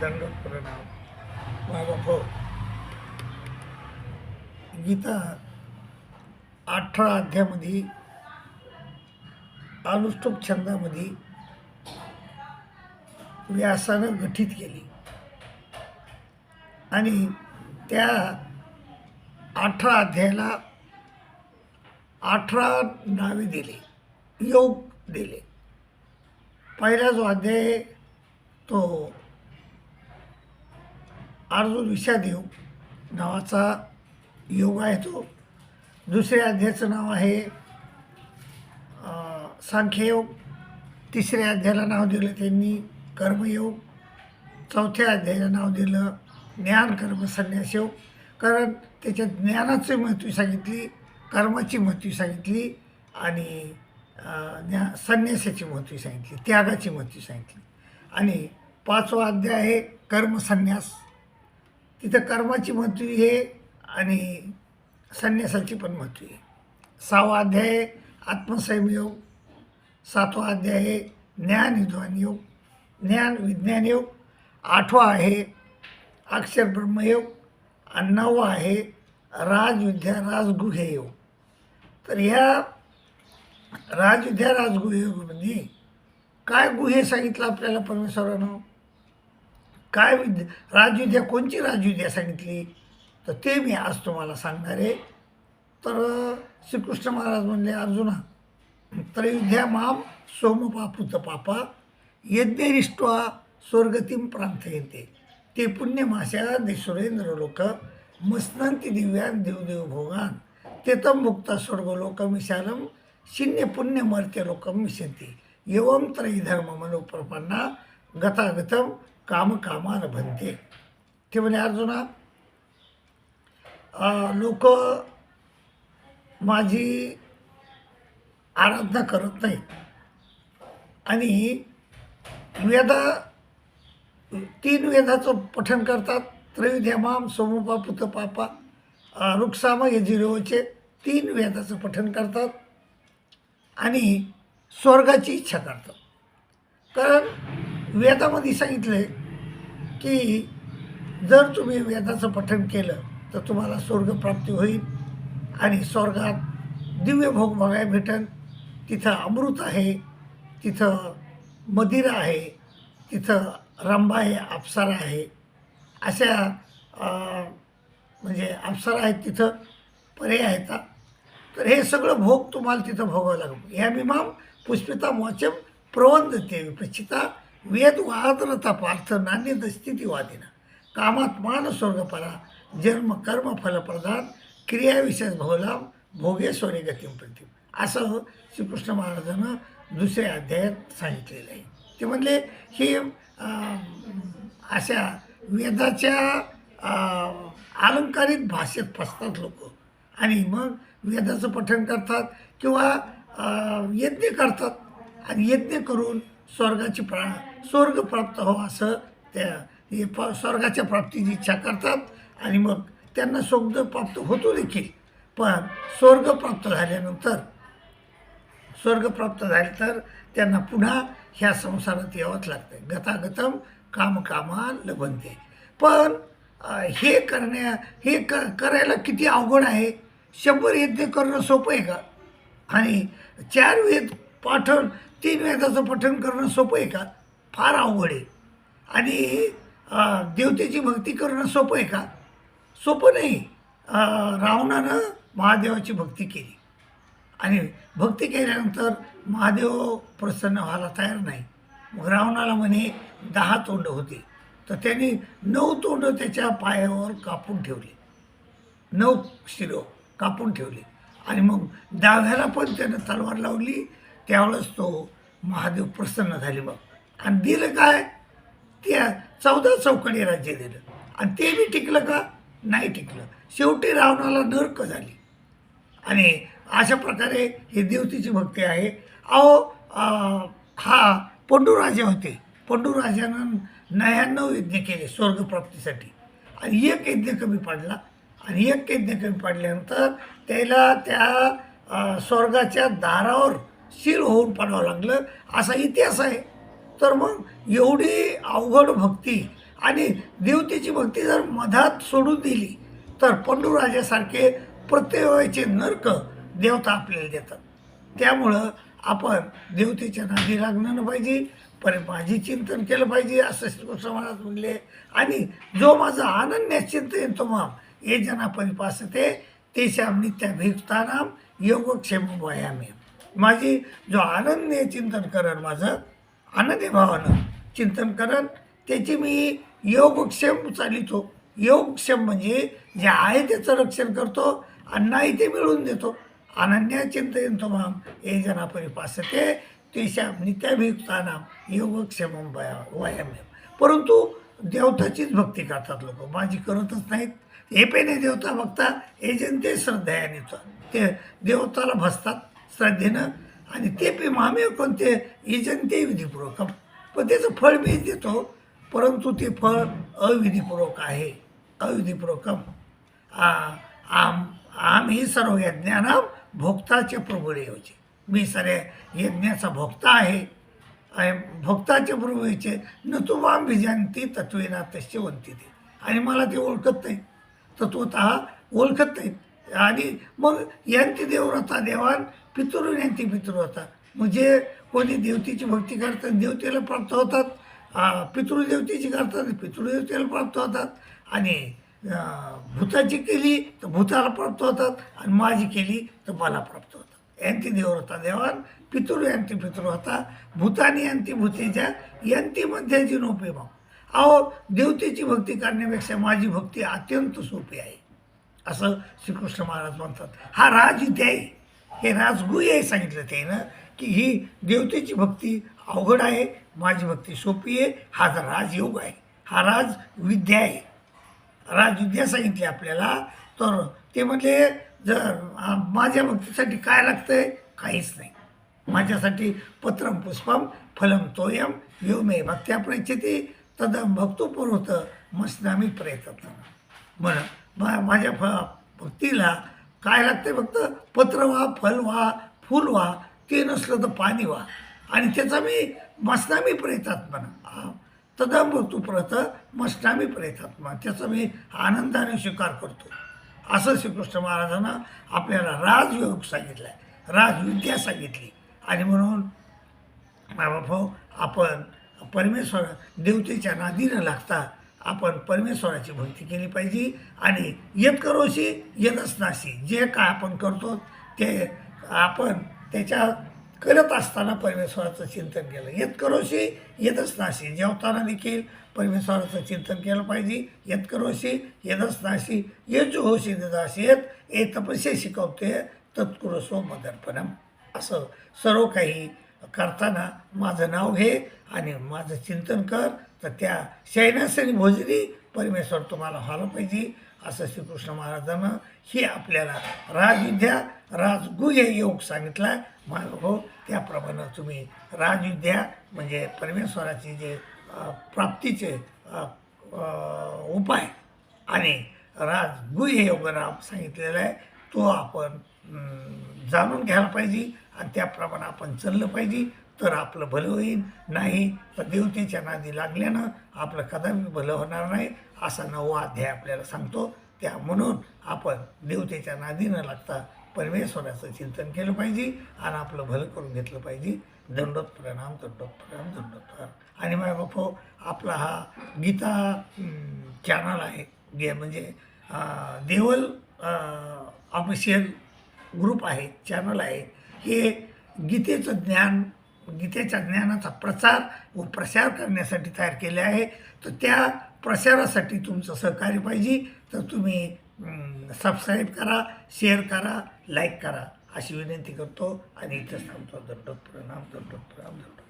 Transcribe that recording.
दंडक प्रणाम. माझा भाऊ. गीता अठरा अध्यामध्ये अनुष्टुप छंदामध्ये व्यासानं गठीत केली. आणि त्या अठरा अध्यायाला अठरा नावे दिले योग दिले. पहिला जो अध्याय तो अर्जुन विषादेव नावाचा योग आहे तो. दुसऱ्या अध्यायाचं नाव आहे सांख्ययोग. तिसऱ्या अध्यायाला नाव दिलं त्यांनी कर्मयोग. चौथ्या अध्यायाला नाव दिलं ज्ञान कर्म संन्यास योग. कारण त्याच्यात ज्ञानाची महत्त्व सांगितली कर्माची महत्त्व सांगितली आणि ज्ञा संन्यासाची महत्त्व सांगितली त्यागाची महत्त्व सांगितली. आणि पाचवा अध्याय आहे कर्मसन्यास तिथं कर्माची महत्त्व आहे आणि संन्यासाची पण महत्त्व आहे. सहावा अध्याय आहे आत्मसंयमयोग सातवा अध्याय आहे ज्ञान विद्वान योग. ज्ञान विज्ञान योग. आठवा आहे अक्षर ब्रह्मयोग आणि नववा आहे राजविद्या राजगुहे योग. तर ह्या राजविद्या राजगुहे योगमध्ये काय गुहे सांगितलं आपल्याला परमेश्वरानं? काय विद्या राजविद्या कोणची राजविद्या सांगितली? तर ते मी आज तुम्हाला सांगणार आहे. तर श्रीकृष्ण महाराज म्हणले अर्जुना त्रयुध्या माम सोमपापूत पापा यज्ञरिष्ट्वा स्वर्गतीम प्रांथयते ते पुण्यमाशा सुरेंद्र लोक मस्नंती दिव्यान देवदेव भोगान तेतम मुक्ता स्वर्गलोकमिशालम शिन्य पुण्य मर्त्य लोकम मिशंती एवं त्रयी धर्म मनोप्रपन्ना गतागतम काम कामान भनते ते म्हणे अर्जुना लोक माझी आराधना करत नाही आणि वेदा तीन वेदाचं पठन करतात. त्रयुध्यामाम सोमोपा पुतपापा रुक्साम यजिरोचे रुक्सामा तीन वेदाचं पठन करतात आणि स्वर्गाची इच्छा करतात. कारण वेदामध्ये सांगितलं आहे की जर तुम्ही वेदाचं पठण केलं तर तुम्हाला स्वर्गप्राप्ती होईल आणि स्वर्गात दिव्य भोग बघायला भेटन. तिथं अमृत आहे तिथं मदिरा आहे तिथं रंबा आहे अप्सरा आहे. अशा म्हणजे अप्सरा आहेत तिथं पर्याय आहेत तर हे सगळं भोग तुम्हाला तिथं भोगावं लागेल. या मिमाम पुष्पिता मोचम प्रवंदते विपक्षिता वेद वादरता पार्थ नान्य स्थितीवादिना. कामात मान स्वर्गपरा जन्म कर्म फलप्रदान क्रियाविशेष भोलाम भोगेश्वरी गतीम प्रतिम. असं श्रीकृष्ण महाराजानं दुसऱ्या अध्यायात सांगितलेलं आहे. ते म्हणले हे अशा वेदाच्या अलंकारिक अलंकारित भाषेत फसतात लोक. आणि मग वेदाचं पठण करतात किंवा यज्ञ करतात. आणि यज्ञ करून स्वर्गाची प्रा स्वर्ग प्राप्त हो असं त्या हे प स्वर्गाच्या प्राप्तीची इच्छा करतात आणि मग त्यांना स्वर्ग प्राप्त होतो देखील. पण स्वर्ग प्राप्त झाल्यानंतर स्वर्ग प्राप्त झाले तर त्यांना पुन्हा ह्या संसारात यावंच लागतं गतागतम कामकामा लभनते. पण हे करण्या हे क करायला किती अवघड आहे? शंभर यज्ञ करणं सोपं आहे का? आणि चार वेद पाठण तीन वेदाचं पठण करणं सोपं आहे का? फार अवघड आहे. आणि देवतेची भक्ती करणं सोपं आहे का? सोपं नाही. रावणानं महादेवाची भक्ती केली. आणि भक्ती केल्यानंतर महादेव प्रसन्न व्हायला तयार नाही. मग रावणाला म्हणे दहा तोंड होते. तर त्यांनी नऊ तोंड त्याच्या पायावर कापून ठेवले. नऊ शिरो कापून ठेवले. आणि मग दहाव्याला पण त्यानं तलवार लावली. त्यावेळेस तो महादेव प्रसन्न झाले मग. आणि दिलं काय? त्या चौदा चौकडी राज्य दिलं. आणि ते बी टिकलं का? नाही टिकलं. शेवटी रावणाला नर्क झाली. आणि अशा प्रकारे ही देवतेची भक्ती आहे. अहो हा पंडूराजे होते. पंडूराजानं नव्याण्णव यज्ञ केले स्वर्गप्राप्तीसाठी. आणि एक यज्ञ कमी पडला. आणि एक यज्ञ कमी पडल्यानंतर त्याला त्या स्वर्गाच्या दारावर शिर होऊन पडावं लागलं. असा इतिहास आहे. तर मग एवढी अवघड भक्ती आणि देवतेची भक्ती जर मधात सोडून दिली तर पंडूराजासारखे प्रत्येकाचे नरक देवता आपल्याला देतात. त्यामुळं आपण देवतेच्या नादी लागणं पाहिजे पर माझी चिंतन केलं पाहिजे असं श्रीकृष्ण महाराज म्हणले. आणि जो माझा अनन्य चिंतन तो माम ये जना परिपासते तेशाम नित्याभियुक्तानाम योगक्षेम वयामी माझी जो आनंद चिंतन करण माझं आनंदी भावानं चिंतन करण त्याची मी योगक्षेम चालितो. योगक्षेम म्हणजे जे आहे त्याचं रक्षण करतो आणि नाही ते मिळवून देतो. अनन्या चिंतन तो माम हे जना परिपासते तेशा नित्याभियुक्तानाम योगक्षेम वया वयाम्य परंतु देवताचीच भक्ती करतात लोक. माझी करतच नाहीत. हे पेने देवता बघता हे जनते श्रद्धेने ते देवताला भसतात. श्रद्धेनं आणि ते पे मामे कोणते हे विधीपूर्वक पण त्याचं फळ मी देतो परंतु ते फळ अविधीपूर्वक आहे. अविधीपूर्वकम आ- आम ही सर्व यज्ञाना भोक्ताचे प्रभू मी सरे यज्ञाचा भोक्ता आहे. आणि भक्ताचे प्रभूचे न तू वाम भिजंती तत्वेना तसे वंती ते आणि मला ते ओळखत नाही. तत्वत ओळखत नाहीत आणि मग यांती देवव्रता देवान पितृ यांचे पितृ होतात. म्हणजे कोणी देवतेची भक्ती करतात देवतेला प्राप्त होतात. पितृदेवतेची करतात पितृदेवतेला प्राप्त होतात. आणि भूताची केली तर भूताला प्राप्त होतात आणि माझी केली तर मला प्राप्त होतात. यांती देवव्रता देवान पितृ यांती पितृ होता. भूतानी यांती भूतेच्या यांती मध्याची नोपे मग अहो देवतेची भक्ती करण्यापेक्षा माझी भक्ती अत्यंत सोपी आहे. असं श्रीकृष्ण महाराज म्हणतात. हा राज इथे आहे. हे राजगुह्य आहे सांगितलं ते ना की ही देवतेची भक्ती अवघड आहे माझी भक्ती सोपी आहे हा जर राजयोग आहे हा राज विद्या आहे. राजविद्या सांगितली आपल्याला तर ते म्हटले जर माझ्या भक्तीसाठी काय लागतंय? काहीच नाही. माझ्यासाठी पत्रम पुष्पम फलम तोयम यो मे भक्त्या प्रचिती तद भक्तो पुरवत मस्नामी प्रयत्न म्हण मा माझ्या फ भक्तीला काय लागते फक्त? पत्र व्हा फल व्हा फूल व्हा ते नसलं तर पाणी व्हा. आणि त्याचा मी मस्नामी प्रयत्नात्मा म्हणा तदम प्रत मस्नामी प्रयत्नात्मा त्याचा मी आनंदाने स्वीकार करतो. असं श्रीकृष्ण महाराजांना आपल्याला राजयोग सांगितलं आहे राजविद्या सांगितली. आणि म्हणून भाऊ आपण परमेश्वर देवतेच्या नादीनं लागता. आपण परमेश्वराची भक्ती केली पाहिजे आणि येत करोशी येतच नाशी. जे काय आपण करतो ते आपण त्याच्या करत असताना परमेश्वराचं चिंतन केलं. येत करोशी येतच नाशी. जेवताना देखील परमेश्वराचं चिंतन केलं पाहिजे. येत करोशी येतच नाशी. ये जो होशी ददाशी येत हे तपस्या शिकवते तत्कुरसो मदर्पणम. असं सर्व काही करताना माझं नाव घे आणि माझं चिंतन कर. तर त्या शैनासनी भोजनी परमेश्वर तुम्हाला व्हायला पाहिजे असं श्रीकृष्ण महाराजांना हे आपल्याला राजविद्या राजगुह्य योग सांगितला. माझं त्याप्रमाणे तुम्ही राजविद्या म्हणजे परमेश्वराचे जे प्राप्तीचे उपाय आणि राजगुह्य योग नाम सांगितलेला आहे तो आपण जाणून घ्यायला पाहिजे आणि त्याप्रमाणे आपण चाललं पाहिजे. तर आपलं भलं होईल. नाही तर देवतेच्या नादी लागल्यानं आपलं कदापि भलं होणार नाही असा नववा अध्याय आपल्याला सांगतो. त्या म्हणून आपण देवतेच्या नादी न लागता परमेश्वराचं चिंतन केलं पाहिजे आणि आपलं भलं करून घेतलं पाहिजे. दंडोत प्रणाम दंडोत प्रणाम दंडोत प्रणाम आणि माझ्या बापो आपला हा गीता चॅनल आहे. गे म्हणजे देवल ऑफिशियल ग्रुप आहे चॅनल आहे. हे गीतेचं ज्ञान गीतेच्या ज्ञानाचा प्रचार व प्रसार करण्यासाठी तयार केले आहे. तर त्या प्रसारासाठी तुमचं सहकार्य पाहिजे. तर तुम्ही सबस्क्राईब करा शेअर करा लाईक करा. अशी विनंती करतो आणि इथंच थांबतो. दंडोत प्रणाम दंडोत प्रणाम दंडोत